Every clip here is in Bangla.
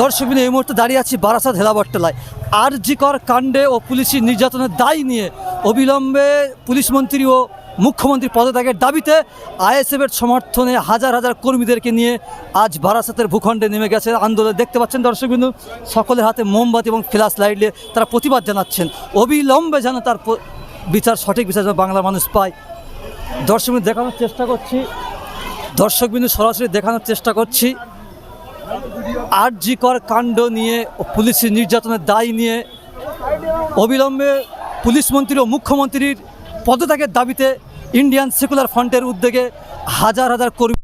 দর্শকবিন এই মুহূর্তে দাঁড়িয়ে আছি বারাসাত হেলাবট্টলায়। আর জিকর কাণ্ডে ও পুলিশি নির্যাতনের দায় নিয়ে অবিলম্বে পুলিশ মন্ত্রী ও মুখ্যমন্ত্রী পদত্যাগের দাবিতে আইএসএফের সমর্থনে হাজার হাজার কর্মীদেরকে নিয়ে আজ বারাসাতের ভূখণ্ডে নেমে গেছে আন্দোলন। দেখতে পাচ্ছেন দর্শকবিন্দু, সকলের হাতে মোমবাতি এবং ফ্ল্যাশ লাইট নিয়ে তারা প্রতিবাদ জানাচ্ছেন। অবিলম্বে যেন তার বিচার, সঠিক বিচার যেন বাংলার মানুষ পায়। দর্শকবিন্দু, দেখানোর চেষ্টা করছি। দর্শকবিন্দু, সরাসরি দেখানোর চেষ্টা করছি। আরজিকর কাণ্ড নিয়ে ও পুলিশি নির্যাতনের দায় নিয়ে অবিলম্বে পুলিশ মন্ত্রী ও মুখ্যমন্ত্রীর পদত্যাগের দাবিতে ইন্ডিয়ান সেকুলার ফ্রন্টের উদ্যোগে হাজার হাজার কর্মী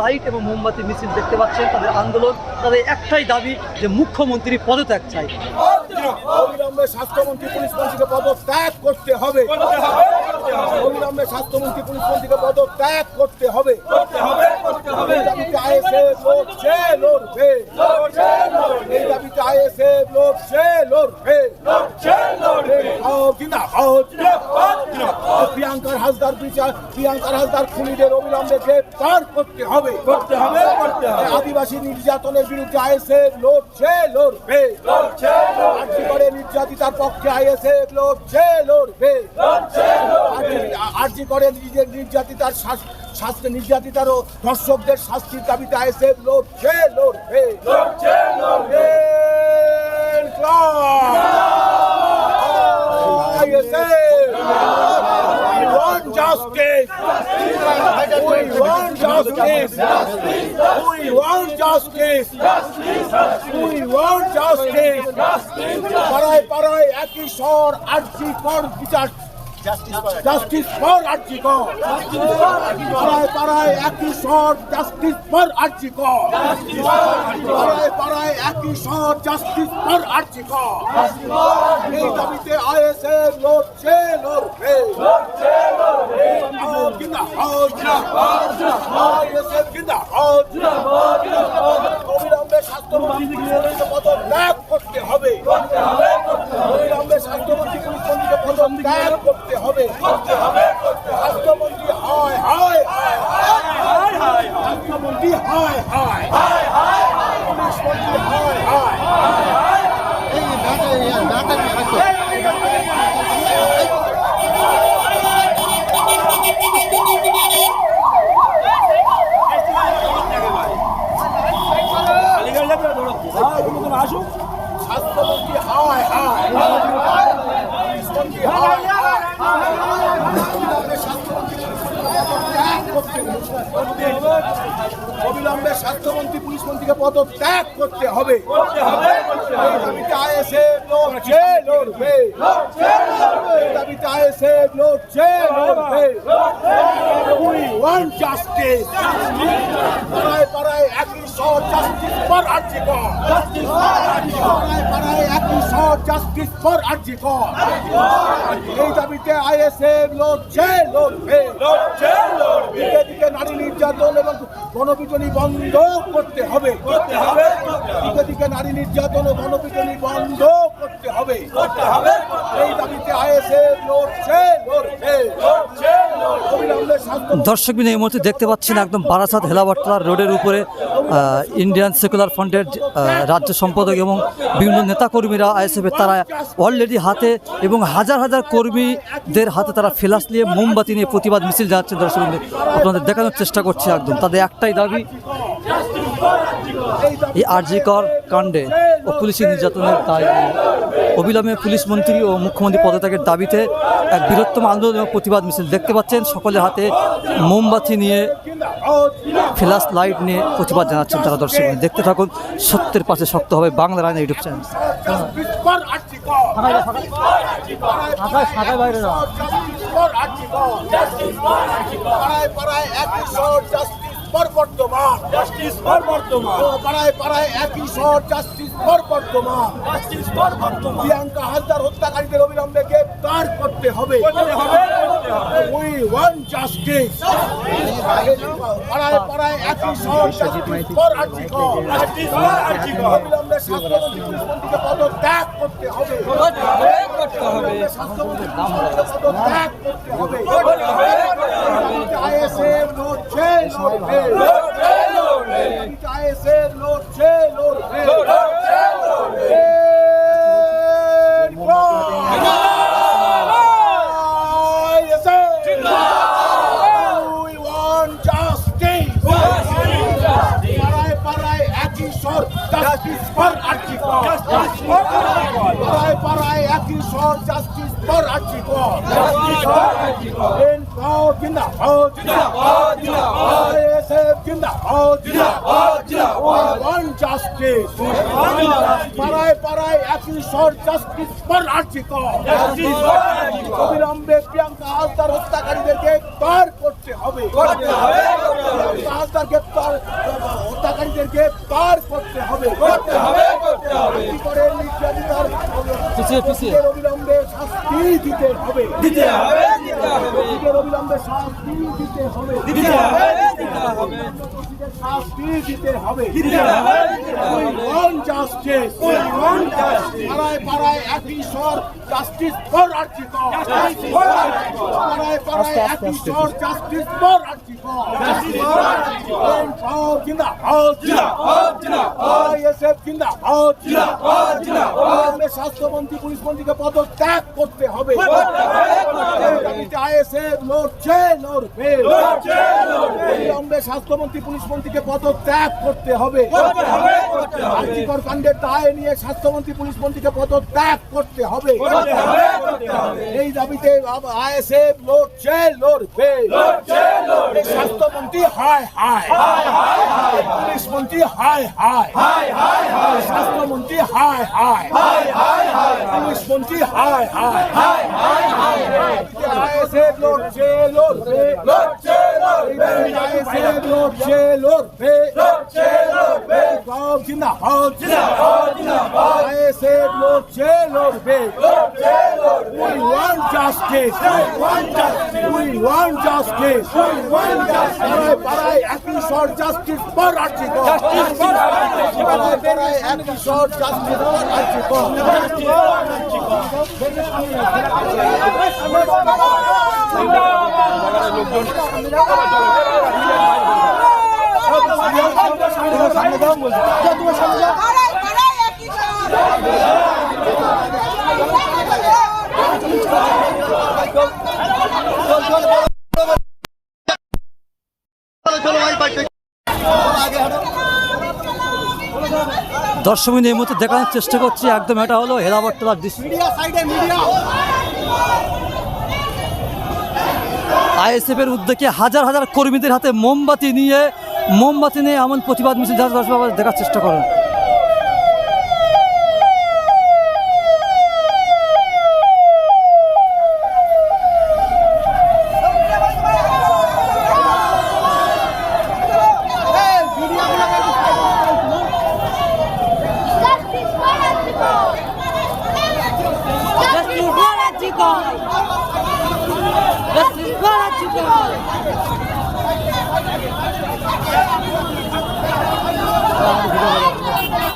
লাইট এবং মোমবাতি মিছিল দেখতে পাচ্ছেন, তাদের আন্দোলন, তাদের একটাই দাবি যে মুখ্যমন্ত্রী পদত্যাগ চাই অবিলম্বে স্বাস্থ্যমন্ত্রী, পুলিশ মন্ত্রীকে পদত্যাগ করতে হবে। অবিলম্বে স্বাস্থ্যমন্ত্রী পুলিশ মন্ত্রীকে পদত্যাগ করতে হবে। এই দাবিতে আইএসএফ লড়ছে লড়বে। এই দাবিতে আইএসএফ লড়ছে লড়বে। খাও কিনা খাও প্রিয়াঙ্কার হাসদার বিচার প্রিয়াঙ্কার হাসদার খুনিদের অবিলম্বে গ্রেপ্তার করতে হবে। করতে হবে করতে হবে। আদিবাসী নির্যাতনের বিরুদ্ধে আইএসএফ লড়ছে লড়বে। আর্জি করে তার পক্ষে আইএসএফ লড়ছে লড়বে। আর্জি করে নিজের নির্যাতিতার শাস- শাস্তি নির্যাতিতার ও ধর্ষকদের শাস্তির দাবিতে আইএসএফ লড়ছে লড়বে। লড়ছে লড়বে We want justice. We want justice. We want justice. We want justice. পাড়ায় পাড়ায় একই স্বর আর্জি কর বিচার জাস্টিস ফর আর্জি কর পাড়ায় পাড়ায় একই স্বর জাস্টিস ফর আর্জি কর পাড়ায় পাড়ায় একই স্বর জাস্টিস ফর আর্জি কর এই দাবিতে আইএসএফ লড়ছে লড়বে কিনা আইএসএফ কিনা অবিলম্বে স্বাস্থ্যমন্ত্রীকে পদত্যাগ করতে হবে অবিলম্বে স্বাস্থ্যমন্ত্রী পুলিশ মন্ত্রীকে পদত্যাগ করতে হবে স্বাস্থ্যমন্ত্রী হয় হয় স্বাস্থ্যমন্ত্রী হয় হয় পুলিশ মন্ত্রী হয় হয় স্বাস্থ্যমন্ত্রী হয় হয় পুলিশ মন্ত্রী হয় হয় অবিলম্বে স্বাস্থ্যমন্ত্রী পদত্যাগ অবিলম্বে স্বাস্থ্যমন্ত্রী, পুলিশ মন্ত্রীকে পদত্যাগ করতে হবে। দাবিতে আইএসএফ লড়ছে লড়বে। দাবিতে আইএসএফ লড়ছে লড়বে। উই ওয়ান্ট জাস্টিস পাড়ায় পাড়ায় একই সহ জাস্টিস ফর আর্জিকর পাড়ায় পাড়ায় একই সহ জাস্টিস ফর আর্জিকর এই দাবিতে আইএসএফ লড়ছে লড়বে। দিকে দিকে নারী নির্যাতন এবং গণপিটনি বন্ধ করতে হবে। করতে হবে দিকে দিকে নারী নির্যাতন ও গণপিটনি বন্ধ করতে হবে। করতে হবে এই দাবিতে আইএসএ লড়ছে লড়ছে স্বাস্থ্য দর্শকবিন এই মুহূর্তে দেখতে পাচ্ছেন একদম বারাসাত হেলাবট্টলার রোডের উপরে ইন্ডিয়ান সেকুলার ফ্রন্টের রাজ্য সম্পাদক এবং বিভিন্ন নেতাকর্মীরা আইএসএফের তারা অলরেডি হাতে এবং হাজার হাজার কর্মীদের হাতে তারা ফেলাস নিয়ে মোমবাতি নিয়ে প্রতিবাদ মিছিল যাচ্ছে দর্শক আপনাদের দেখানোর চেষ্টা করছে একদম। তাদের একটাই দাবি, এই আরজিকর কাণ্ডে ও পুলিশি নির্যাতনের দায় অবিলম্বে পুলিশ মন্ত্রী ও মুখ্যমন্ত্রী পদত্যাগের দাবিতে এক বৃহত্তম আন্দোলন এবং প্রতিবাদ মিছিল দেখতে পাচ্ছেন। সকলের হাতে মোমবাতি নিয়ে ফ্ল্যাশ লাইট নিয়ে প্রতিবাদ জানাচ্ছেন তারা দর্শক, দেখতে থাকুন, সত্যের পাশে শক্ত হবে Bangla Raina YouTube channel. Justice for বর্তমান জাস্টিস ফর বর্তমান পাড়ায় পাড়ায় একই শহর জাস্টিস ফর বর্তমান জাস্টিস ফর বর্তমান প্রিয়াঙ্কা হাসদার হত্যাকারীদের অবিলম্বে গ্রেপ্তার করতে হবে। উই ওয়ান জাস্টিস পাড়ায় পাড়ায় একই শহর justice for R G Kar justice for R G Kar অবিলম্বে স্বাস্থ্যমন্ত্রী পুলিশ মন্ত্রীকে পদত্যাগ করতে হবে। স্বাস্থ্যমন্ত্রী পদত্যাগ করতে হবে। Justice for Archibald. Justice for Archibald. Justice for Archibald. Justice for Archibald. জিন্দাবাদ জিন্দাবাদ জিন্দাবাদ আইএসএফ জিন্দাবাদ জিন্দাবাদ জিন্দাবাদ। ওয়ান জাস্টিস পাড়ায় পাড়ায় একই শহর জাস্টিস ফর আর্জি কর অবিলম্বে প্রিয়াঙ্কা হাসদার হত্যাকারীদেরকে গ্রেপ্তার করতে হবে। হত্যাকারীদের করতে পিছিয়ে পিছিয়ে। অবিলম্বে শাস্তি দিতে হবে। দিতে হবে অবিলম্বে শাস্তি দিতে হবে দিতে হবে। শাস্তি দিতে হবে? We want justice. পাড়ায় পাড়ায় একই স্বর জাস্টিস ফর আর্জি পাড়ায় পাড়ায় একই স্বর জাস্টিস ফর আর্জি জিন্দাবাদ জিন্দাবাদ আইএসএফ জিন্দাবাদ অবিলম্বে স্বাস্থ্যমন্ত্রী পুলিশ মন্ত্রীকে পদত্যাগ করতে হবে। আইএসএফ লড়ছে লড়বে। অবিলম্বে স্বাস্থ্যমন্ত্রী পুলিশ মন্ত্রীকে পদত্যাগ করতে হবে। আর্থিকর কাণ্ডের দায় নিয়ে স্বাস্থ্যমন্ত্রী পুলিশ মন্ত্রীকে পদত্যাগ করতে হবে। এই দাবিতে আইএসএফ লড়ছে লড়বে। এই স্বাস্থ্যমন্ত্রী হায় হায়। পুলিশ মন্ত্রী হায় হায়। স্বাস্থ্যমন্ত্রী হায় হায়। পুলিশ মন্ত্রী হায় হায়। আইএসএফ লড়ছে লড়বে। লড়ছে। লড়ছে লড়বে লড়ছে লড়বে গাও জিন্দাবাদ জিন্দাবাদ জিন্দাবাদ আইএসএফ লড়ছে লড়বে লড়ছে লড়বে we want justice we want justice we want justice we want justice পাড়ায় পাড়ায় একই স্বর justice for R G justice for R G পাড়ায় পাড়ায় একই স্বর জাস্টিস ফর দর্শক এই মুহূর্তে দেখানোর চেষ্টা করছি একদম এটা হলো মিডিয়া সাইডে আইএসএফ এর উদ্যোগে হাজার হাজার কর্মীদের হাতে মোমবাতি নিয়ে মোমবাতি নিয়ে এমন প্রতিবাদ মিছিল দেখার চেষ্টা করেন।